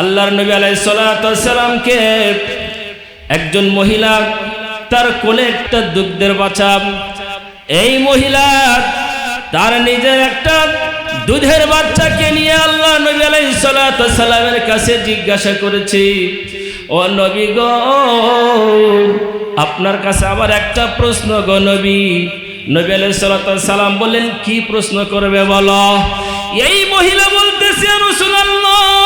আল্লাহর নবী আলাইসালামকে একজন মহিলা তার কোলে একটা দুগ্ধের বাচ্চা এই মহিলা তার নিজের একটা দুধের বাচ্চাকে নিয়ে আল্লাহ নবী আলাইসালামের কাছে জিজ্ঞাসা করেছি, ও নবী গো, আপনার কাছে আবার একটা প্রশ্ন গো নবী। নবী আলাইসালাম বললেন, কি প্রশ্ন করবে বলো? এই মহিলা বলতেছে রসুল্লাহ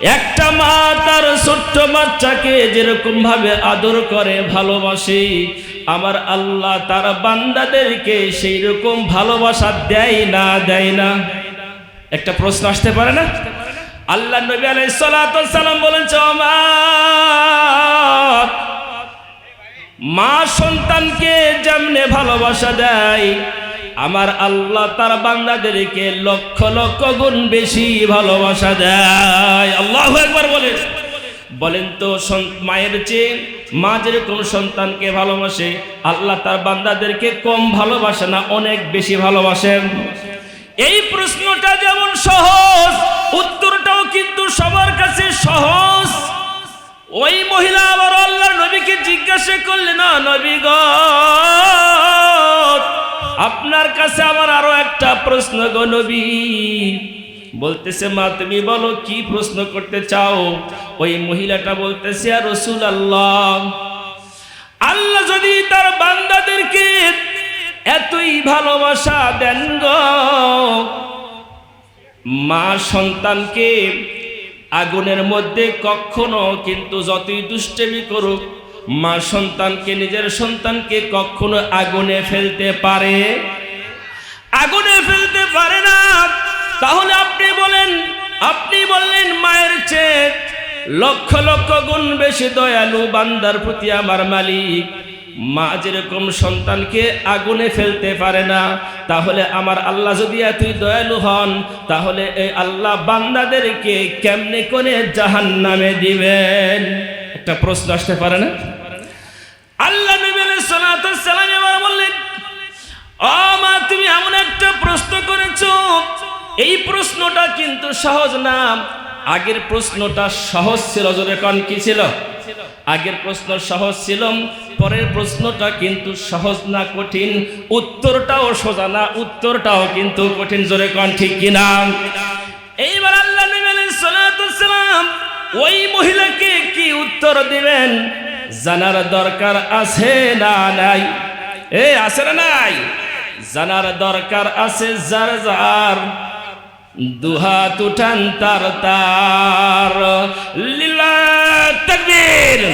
একটা মা তার ছোট্ট বাচ্চাকে যেরকম ভাবে আদর করে, ভালোবাসে, আমার আল্লাহ তার বান্দাদেরকে সেই রকম ভালোবাসা দেয় না দেয় না? একটা প্রশ্ন আসতে পারে না? আল্লাহ নবী আলাই সালাম বলেন মা সন্তানকে যেমনে ভালোবাসা দেয় আমার আল্লাহ তার বান্দাদেরকে লক্ষ লক্ষ গুণ বেশি ভালোবাসা দেয়। আল্লাহ একবার বলেন। বলেন তো মায়ের চেয়ে মা যেরকম সন্তানকে ভালোবাসে, আল্লাহ তার বান্দাদেরকে কম ভালোবাসে না অনেক বেশি ভালোবাসেন? এই প্রশ্নটা যেমন সহজ, উত্তরটাও কিন্তু সবার কাছে সহজ। ওই মহিলা আবার আল্লাহর নবীকে জিজ্ঞাসা করলে, না নবী গ। আপনার কাছে আমার আরও একটা প্রশ্ন গো বলতেছে, মা, তুমি বলো, কি প্রশ্ন করতে চাও? ওই মহিলাটা বলতেছে আর রসুল আল্লাহ আল্লাহ যদি তার বান্দাদেরকে এতই ভালোবাসা দেন মা সন্তানকে আগুনের মধ্যে কখনো কিন্তু যতই দুষ্টেমি করুক মা সন্তানকে, নিজের সন্তানকে কখনো আগুনে ফেলতে পারে? আগুনে ফেলতে পারে না। তাহলে আপনি বলেন, আপনি বললেন মায়ের চেয়ে লক্ষ লক্ষ গুণ বেশি দয়ালু বান্দার প্রতি আমার মালিক। মা যেরকম সন্তানকে আগুনে ফেলতে পারে না, তাহলে আমার আল্লাহ যদি এতই দয়ালু হন, তাহলে এই আল্লাহ বান্দাদেরকে কেমনে করে জাহান নামে দিবেন? একটা প্রশ্ন আসতে পারে না? আল্লাহ সালাম এবার বললেন, ও মা, তুমি এমন একটা প্রশ্ন করেছ। এই প্রশ্নটা কিন্তু সহজ না। আগের প্রশ্নটা সহজ ছিল কন, কি ছিল? আগের প্রশ্ন সহজ ছিল, পরের প্রশ্নটা কিন্তু সহজ না, কঠিন। উত্তরটাও সোজা না, উত্তরটাও কিন্তু কঠিন, জোরে কন, ঠিক কিনা এইবার আল্লাহ নবী আলাইহিস সালাতু সালাম, ওই মহিলাকে কি উত্তর দিবেন? জানার দরকার আছে না নাই? এ, আছে না নাই? জানার দরকার আছে যার যার। দুহাত উঠান তার তার। লীলা তকবীর।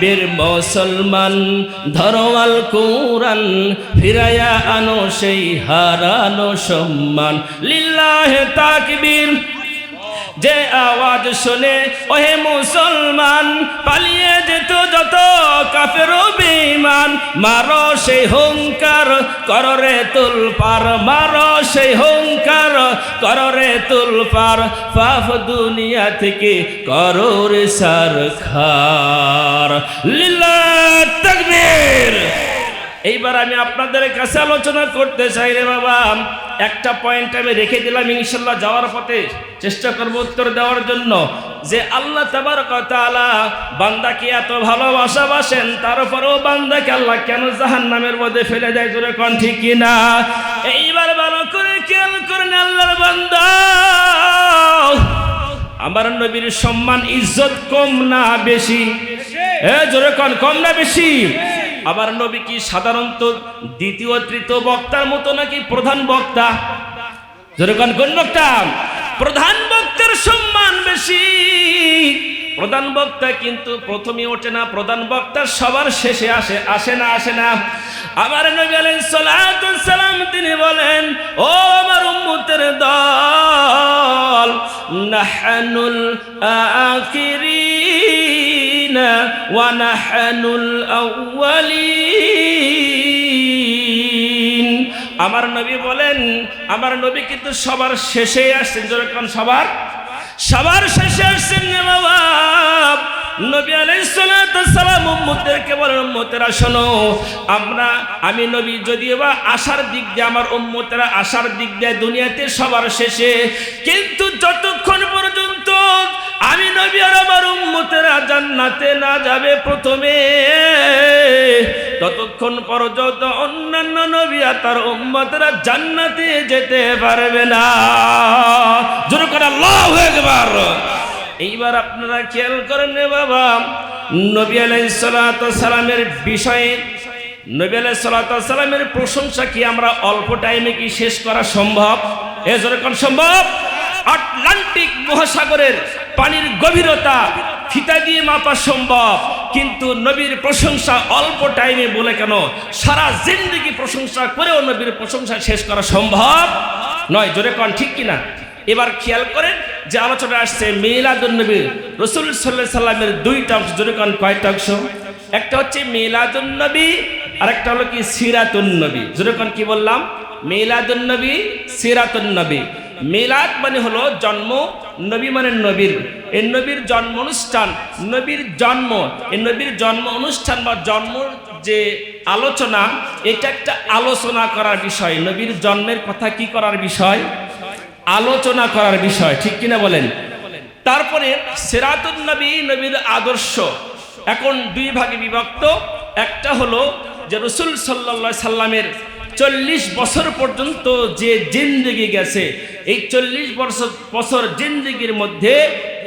বীর মুসলমান ধরোয়াল কোরআন ফিরায়া আনো সেই হারানো সম্মান। লিল্লাহে, তাকবীর। যে আওয়াজ শুনে, ওহে মুসলমান, পালিয়ে যেত যত কাফের বিমান মারো সেই হুঙ্কার কররে তুল পার মারো সেই হুঙ্কার কররে তুল পার পাপ দুনিয়া থেকে কররে খার লীলা এইবার আমি আপনাদের কাছে আলোচনা করতে চাই রে বাবা। একটা পয়েন্ট আমি রেখে দিলাম ইনশাল্লাহ যাওয়ার পথে। চেষ্টা করব উত্তর দেওয়ার জন্য। যে আল্লাহ তাবার কথা বান্দাকে এত ভালোবাসা বাসেন তারপরেও বান্দাকে আল্লাহ কেন জাহান নামের মধ্যে ফেলে দেয় তোরে কন ঠিক কিনা এইবার ভালো করে খেয়াল করেন আল্লাহর বান্দা। আমার নবীর সম্মান ইজ্জত কম না বেশি? এ জোরে কন, কম না বেশি? আবার নবী কি সাধারণত দ্বিতীয়, তৃতীয় বক্তার মতো নাকি প্রধান বক্তা? জোরে কন বক্তা? প্রধান বক্তার সম্মান বেশি। প্রধান বক্তা কিন্তু প্রথমে ওঠে না, প্রধান বক্তা সবার শেষে আসে আসে না আসে না। আমার নবী সালাম তিনি বলেন, ও আমার উম্মতের দল, নাহনুল আখিরিন নাহনুল আউয়ালিন আমার নবী বলেন, আমার নবী কিন্তু সবার শেষে আসছেন। যেরকম সবার? সবার শেষে আসছেন বাবা। নবী আলাইসালাম উম্মতদেরকে বলেন, উম্মতেরা, শোনো, আমরা, আমি নবী যদিও বা আসার দিক দিয়ে, আমার উম্মতেরা আসার দিক দিয়ে দুনিয়াতে সবার শেষে, কিন্তু যতক্ষণ পর্যন্ত নবী আর আমার উম্মতেরা জান্নাতে না যাবে প্রথমে। ততক্ষণ পর্যন্ত অন্যান্য নবী আর তার উম্মতেরা জান্নাতে যেতে পারবে না। জোর করে আল্লাহু আকবার। এইবার আপনারা খেয়াল করেন বাবা, নবী সালামের বিষয়ে, নবী সালাতু সালামের প্রশংসা কি আমরা অল্প টাইমে কি শেষ করা সম্ভব? এ জোরে কোন সম্ভব? আটলান্টিক মহাসাগরের পানির গভীরতা ফিতা দিয়ে মাপা সম্ভব। কিন্তু নবীর প্রশংসা অল্প টাইমে বলে কেন? সারা জিন্দগি প্রশংসা করেও নবীর প্রশংসা শেষ করা সম্ভব নয়। জোরে কন, ঠিক কিনা? এবার খেয়াল করেন যে আলোচনা আসছে মিলাদুন্নবী রসুল সাল্লাহ সাল্লামের দুইটা অংশ। জোরে কন, কয়টা অংশ? একটা হচ্ছে মিলাদুন্নবী আর একটা হলো কি সিরাতুন্নবী। জোরে কন, কি বললাম? মিলাদুন্নবী, সিরাতুন্নবী। মিলাদ মানে হলো জন্ম নবী মানে নবীর, এ নবীর জন্ম অনুষ্ঠান নবীর জন্ম, এ নবীর জন্ম অনুষ্ঠান বা জন্ম যে আলোচনা, এটা একটা আলোচনা করার বিষয়। নবীর জন্মের কথা কি করার বিষয়? আলোচনা করার বিষয়, ঠিক কিনা বলেন? তারপরে সেরাতুন নবী, নবীর আদর্শ। এখন দুই ভাগে বিভক্ত। একটা হলো যে রসুল সাল্লা সাল্লামের চল্লিশ বছর পর্যন্ত যে জিন্দিগি গেছে, এই চল্লিশ বছর বছর জিন্দিগির মধ্যে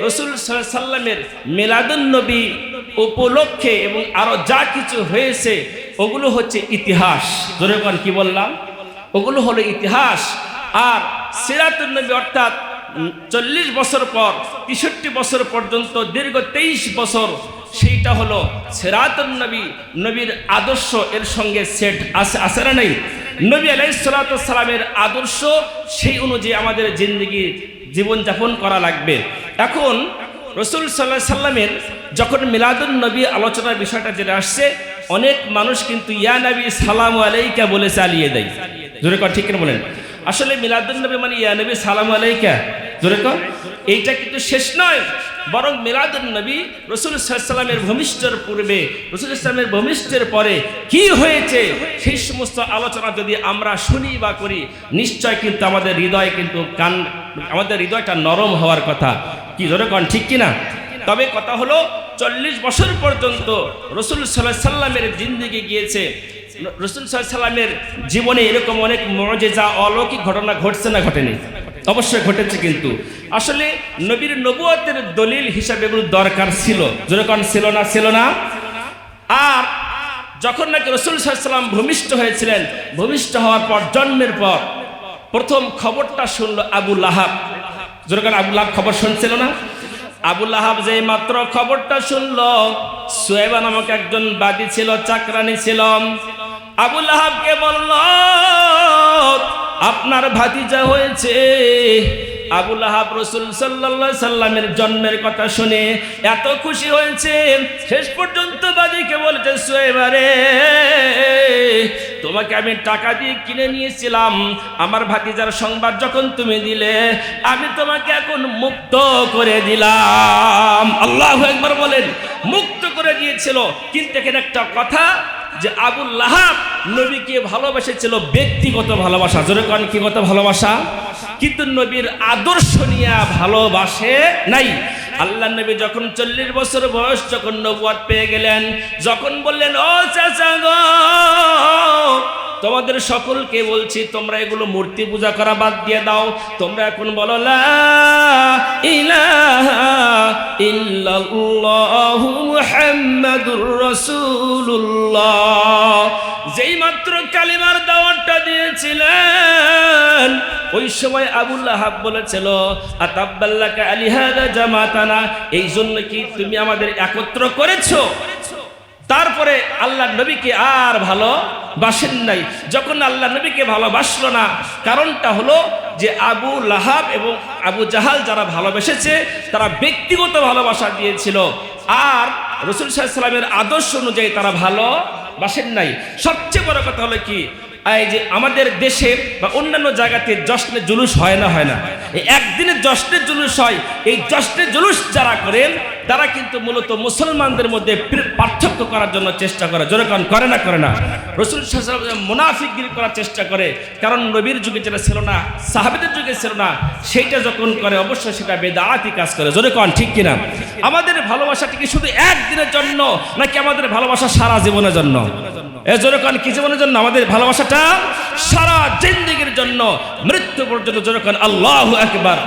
রসুল সাল্লামের মেলাদুন নবী উপলক্ষে এবং আরও যা কিছু হয়েছে, ওগুলো হচ্ছে ইতিহাস। ধরে কি বললাম? ওগুলো হলো ইতিহাস। আর সিরাতুল নবী অর্থাৎ চল্লিশ বছর পর, তেষট্টি বছর পর্যন্ত, দীর্ঘ তেইশ বছর, সেইটা হলো সেরাতুল নবী, নবীর আদর্শ এর সঙ্গে সেট আছে আছে না নেই? নবী আলাইসালামের আদর্শ সেই অনুযায়ী আমাদের জিন্দগি জীবনযাপন করা লাগবে। এখন রসুল সাল্লাহ সাল্লামের যখন মিলাদুল নবী আলোচনার বিষয়টা যেটা আসছে, অনেক মানুষ কিন্তু ইয়া নবী সালাম আলাইকা বলে চালিয়ে দেয়। জোরে কর, ঠিক বলেন? আসলে মিলাদুল নবী মানে ইয়া নবী সালাম আলাইকা। জোরে কর। এইটা কিন্তু শেষ নয়, বরং মিলাদুল নবী রসুল সাল্লামের ভূমিষ্ঠের পূর্বে রসুল ইসলামের ভূমিষ্ঠের পরে কি হয়েছে, সেই সমস্ত আলোচনা যদি আমরা শুনি বা করি, নিশ্চয় কিন্তু আমাদের হৃদয় কিন্তু কান, আমাদের হৃদয়টা নরম হওয়ার কথা। কি ধরে কন, ঠিক কিনা তবে কথা হলো, চল্লিশ বছর পর্যন্ত রসুল সাল্লাহ সাল্লামের জিন্দিগি গিয়েছে। রসুল সাল্লামের জীবনে এরকম অনেক মজেজা অলৌকিক ঘটনা ঘটছে না ঘটেনি। অবশ্যই ঘটেছে কিন্তু। আসলে নবীর নবুয়তের দলিল হিসাবে এগুলো দরকার ছিল। যেরকম ছিল না ছিল না? আর যখন নাকি রসুল সাল্লাম ভূমিষ্ঠ হয়েছিলেন, ভূমিষ্ঠ হওয়ার পর, জন্মের পর, প্রথম খবরটা শুনলো আবু লাহাব। যেরকম আবু লাহাব খবর শুনছিল না? আবুল আহাব যে মাত্র খবরটা শুনল, সোয়েবা নামক একজন বাদী ছিল, চাকরানি ছিল। আবুল আহাবকে বলল আপনার ভাতিজা হয়েছে। আবুল আহাব রসুল সাল্লা সাল্লামের জন্মের কথা শুনে এত খুশি হয়েছে শেষ পর্যন্ত বাদিকে বলছে, সোয়েবারে, তোমাকে আমি টাকা দিয়ে কিনে নিয়েছিলাম। আমার ভাতিজার সংবাদ যখন তুমি দিলে, আমি তোমাকে এখন মুক্ত করে দিলাম। আল্লাহ একবার বলেন, মুক্ত করে দিয়েছিল। কিন্তু এখানে একটা কথা যে আবুল লাহাব নবীকে ভালোবাসেছিল ব্যক্তিগত ভালোবাসা। জোরে কন, কি কত ভালোবাসা? কিন্তু নবীর আদর্শ নিয়ে ভালোবাসে নাই। আল্লাহ নবী যখন চল্লিশ বছর বয়স যখন নবুয়াদ পেয়ে গেলেন, যখন বললেন, ও চাচা গো তোমাদের সকলকে বলছি, তোমরা এগুলো মূর্তি পূজা করা বাদ দিয়ে দাও। তোমরা এখন বলো যেই মাত্র কালিমার দাওয়াতটা দিয়েছিলেন, ওই সময় আবুল আহাব বলেছিল, আতাব্বাল্লাকা আলিহাদা জামাতানা? এই জন্য কি তুমি আমাদের একত্র করেছ? তারপরে আল্লাহ নবীকে আর ভালো বাসেন নাই। যখন আল্লাহ নবীকে ভালোবাসলো না, কারণটা হলো যে আবু লাহাব এবং আবু জাহাল যারা ভালোবেসেছে, তারা ব্যক্তিগত ভালোবাসা দিয়েছিল। আর রসুল সাল্লামের আদর্শ অনুযায়ী তারা ভালো বাসেন নাই। সবচেয়ে বড় কথা হলো কি? এই যে আমাদের দেশে বা অন্যান্য জায়গাতে জশ্নে জুলুস হয় না হয় না। এই একদিনের জশ্নের জুলুস হয়। এই জশ্নের জুলুস যারা করেন, তারা কিন্তু মূলত মুসলমানদের মধ্যে পার্থক্য করার জন্য চেষ্টা করে। যেরকম করে না করে না। রসুল মুনাফিকগিরি করার চেষ্টা করে। কারণ নবীর যুগে যেটা ছিল না, সাহাবিদের যুগে ছিল না, সেইটা যখন করে, অবশ্যই সেটা বেদাতি কাজ করে। জোরে কন, ঠিক কিনা? আমাদের ভালোবাসাটা কি শুধু একদিনের জন্য, নাকি আমাদের ভালোবাসা সারা জীবনের জন্য? এ জোরে কন কি জীবনের জন্য? আমাদের ভালোবাসাটা সারা জিন্দিগির জন্য, মৃত্যু পর্যন্ত যেরকম কন আল্লাহ একবার